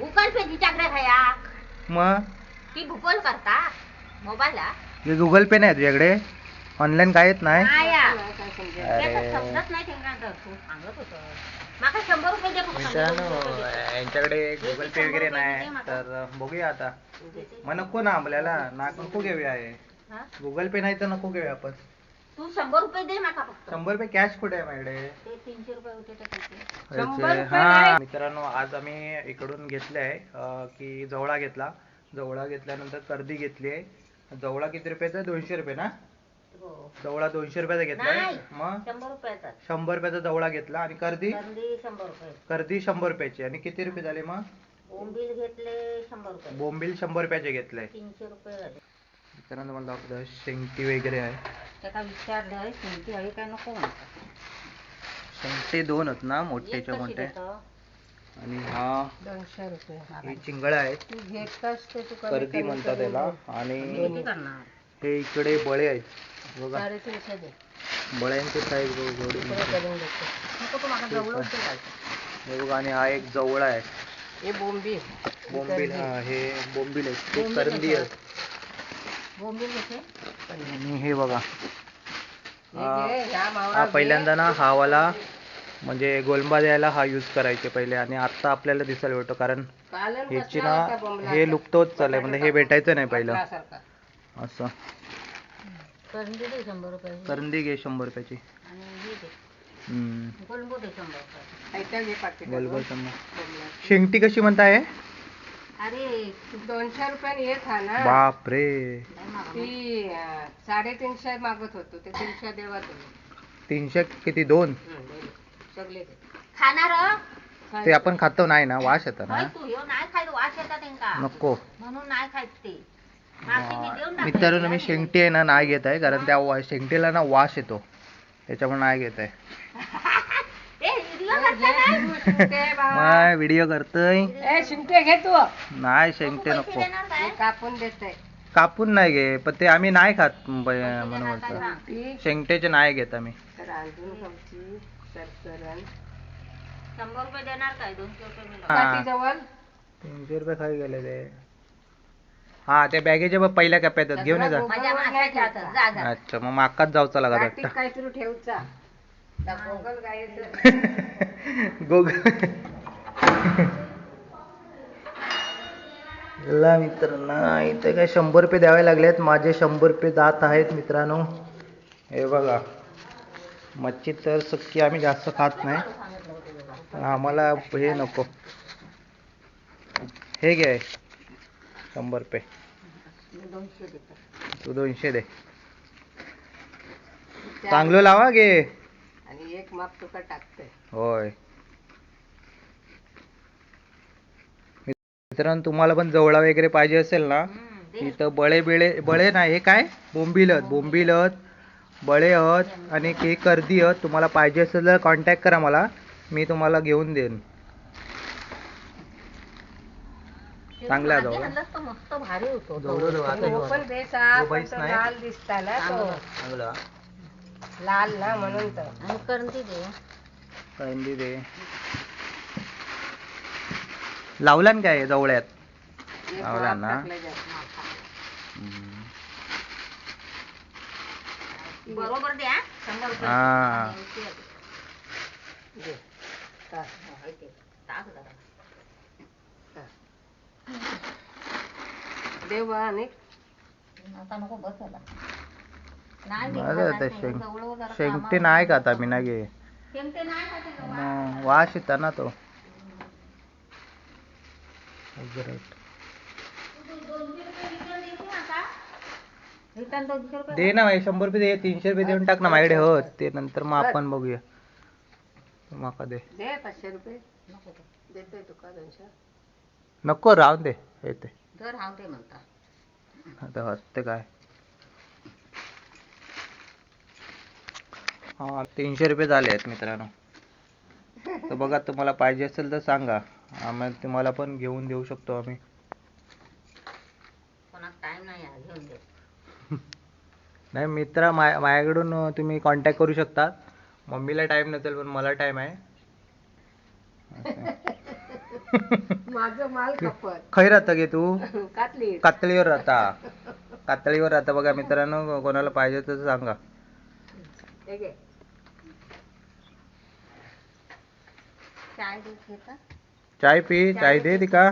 Google पे तिच्याकडे खया मग? ती गुगल करता? मोबाईलला हे? गुगल पे नाही तुझ्याकडे? ऑनलाईन काय येत नाही? नाही या. अरे. त्याचं समजत नाही? त्यांना तू सांगत होतं. माका शंभर रुपये दे फक्त, शंभर मित्रांनो रुपये दे. यांच्याकडे गुगल पे वगैरे नाही. तर बघूया आता. मग नको ना आपल्याला. ना नको घेऊया हे. हा? गुगल पे नाही तर नको घेऊया आपण. तू शंभर रुपये दे माका फक्त. शंभर रुपये कॅश कुठे आहे माझ्याकडे? ते तीनशे रुपये होते हा. मित्रांनो आज आम्ही इकडून घेतले आहे अं, की जवळा घेतला. जवळा घेतल्यानंतर कर्दी घेतली आहे. जवळा किती रुपयाचा दोनशे रुपये ना? हो. जवळा दोनशे रुपयाचा घेतलाय? नाही. मग? शंभर रुपयाचा. शंभर रुपयाचा जवळा घेतला. आणि कर्दी कंदी शंभर रुपये. कर्दी शंभर रुपयाची. आणि किती रुपये झाले मग? बोंबील घेतले शंभर रुपये. बोंबील शंभर रुपयाचे घेतले. तीनशे रुपये झाले. मित्रांनो मला दाखवतो शेंगटी वगैरे आहे. त्याला विचारलं शेंगटी हवी काय नको म्हणतात. शेंगटे दोन आहेत ना एक मोठेच्या कशी मोठे देतं? आणि हा दोनशे रुपये हे चिंगळ आहेत तू घेतस ते तू कमी कर्दी कमी म्हणतात करून त्याला दे. आणि करणार. हे इकडे बळे आहेत. बघा. साडेतीनशे दे. बळ्यांची साईज मोठी. करून देतो. नको तू माझा. जवळ हे बघा आणि हा एक जवळा आहे. हे बोंबील. बोंबील हा हे बोंबील आहेत. ते बोंबील करंदी? आहेत. आणि हे बघा. हे. पहिल्यांदा ना हा वाला म्हणजे गोलंबा द्यायला हा यूज करायचे पहिले आणि आता आपल्याला दिसायला भेटतो कारण ह्याची ना? हे लुप्त होत चाललंय म्हणजे हे भेटायचं नाही पहिलं. असं. करंदी घे शंभर रुपयाची. हे गोलगोल शंभर. शेंगटी कशी म्हणताय? अरे दोनशे रुपयाने येत हा ना. बाप रे ती अं, साडेतीनशे मागत होतो ते तीनशे देवा तुम्ही. तीनशे किती दोन? सगळे खाणार ते आपण खातो नाही ना वास येतो ना. तू ह्यो नाही खायचं वास येतात त्यांका नको. म्हणून नाही ते. मी देऊन टाकले. मित्रांनो मी शेंगटी आहे ना नाही घेत आहे कारण त्या वा- शेंगटीला ना वास येतो. त्याच्यामुळे नाही घेत आहे. मग व्हिडिओ करतोय. ए, शिंपे घे तू. नाही शेंगटे पैसे नको? कापून देते. कापून नाही घे पण ते आम्ही नाही खात ब- म्हणून म्हणतो शेंगटेचे नाही घेत आम्ही. शंभर रुपये देणार काय? दोनशे रुपये मी हा. जवळ? तीनशे रुपये खाली गेले ते. हा त्या बॅगेच्या बघ पहिल्या कप्प्यात आहेत. घेऊन ये जा. माझ्या माशाच्या हातात. जा, जा. अच्छा मग माकाच जाऊचा लागत वाटतं काहीतरी ठेवचा. गोगल मित्रांनो इथे काय शंभर रुपये द्यावे लागलेत. माझे शंभर रुपये जात आहेत मित्रांनो. हे बघा. मच्छी तर सुक्की आम्ही जास्त खात नाही. पण आम्हाला हे नको. हे घे. शंभर रुपये. देतो तू दोनशे दे. चांगलं लावा घे. एक माप तुका टाकते होय. मित्रांनो तुम्हाला पण जवळा वगैरे पाहिजे असेल ना? इथं बळे बिळे बळे नाही हे काय? बोंबील आहेत बोंबील आहेत बळे आहेत आणि के कर्दी आहेत तुम्हाला पाहिजे असेल तर कॉन्टॅक्ट करा मला. मी तुम्हाला घेऊन देईन. चांगला आहे जवळ. मस्त भारी होतो जवळ जवळ आता तो हे पण बघा. बेसा तो पण बैस तो नाही. लाल दिसता ना तो. चांगला. लाल ना म्हणून तर आणि करंदी दे कंदी दे लावला ना काय जवळ्यात लावला ना? हम्म. बरोबर द्या शंभर रुपये हा. दे. टाक. हा, ते. टाक जरा. देव आणि आता नको बस झाला नाही मी बरं आता. शेंग शेंगटे नाही का आता मी ना घे शेंगटे नाही खाते का? मग वास येता ना तो Right. दोनशे रुपये रिटर्न देशील आता? रिटर्न दोनशे रुपये दे ना भाई शंभर रुपये दे तीनशे रुपये देऊन टाक ना माझ्याकडे हो ते नंतर मग आपण बघूया माका दे दे पाचशे रुपये नको. देतोय तुका दोनशे नको राहून दे येते दर राहू दे म्हणता आता हसते काय हा तीनशे रुपये झाले आहेत मित्रांनो. तर बघा तुम्हाला पाहिजे असेल तर सांगा. आम्ही तुम्हाला पण घेऊन देऊ शकतो आम्ही. टाइम नाही आहे, मित्र मा माझ्याकडून तुम्ही कॉन्टॅक्ट करू शकता मम्मीला टाईम नसेल पण मला टाईम आहे. असं. माझं माल खपत. खै राहता गे तू? कातली. कातळीवर राहता. कातळीवर राहता. बघा मित्रांनो कोणाला पाहिजे तर सांगा. हे घे. चाय दूध घेता? चाय पी चाय दे ती का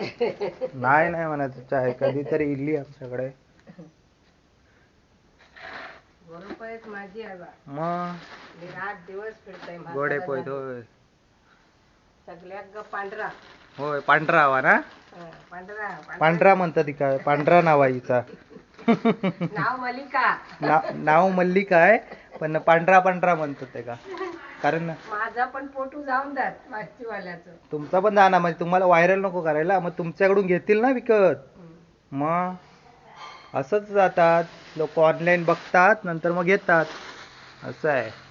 नाही नाही म्हणायचं चाय कधीतरी इल्ली आमच्याकडे. रुपयात माझी आहे बा मग? मी रात दिवस फिरतय गोडे पोयत होय ग पांढरा. होय पांढरा हवा ना? हं, पांढरा पांढरा. म्हणतात ती काय पांढरा नाव आहे हिचा. नाव मलिका ना- नाव मल्लिका आहे पण पांढरा पांढरा म्हणतात ते का कारण माझा पण फोटो जाऊन जात वाल्याचं तुमचा पण जाणार म्हणजे तुम्हाला व्हायरल नको करायला मग तुमच्याकडून घेतील ना विकत? मग? असंच जातात. लोक ऑनलाईन बघतात नंतर मग घेतात. असं आहे.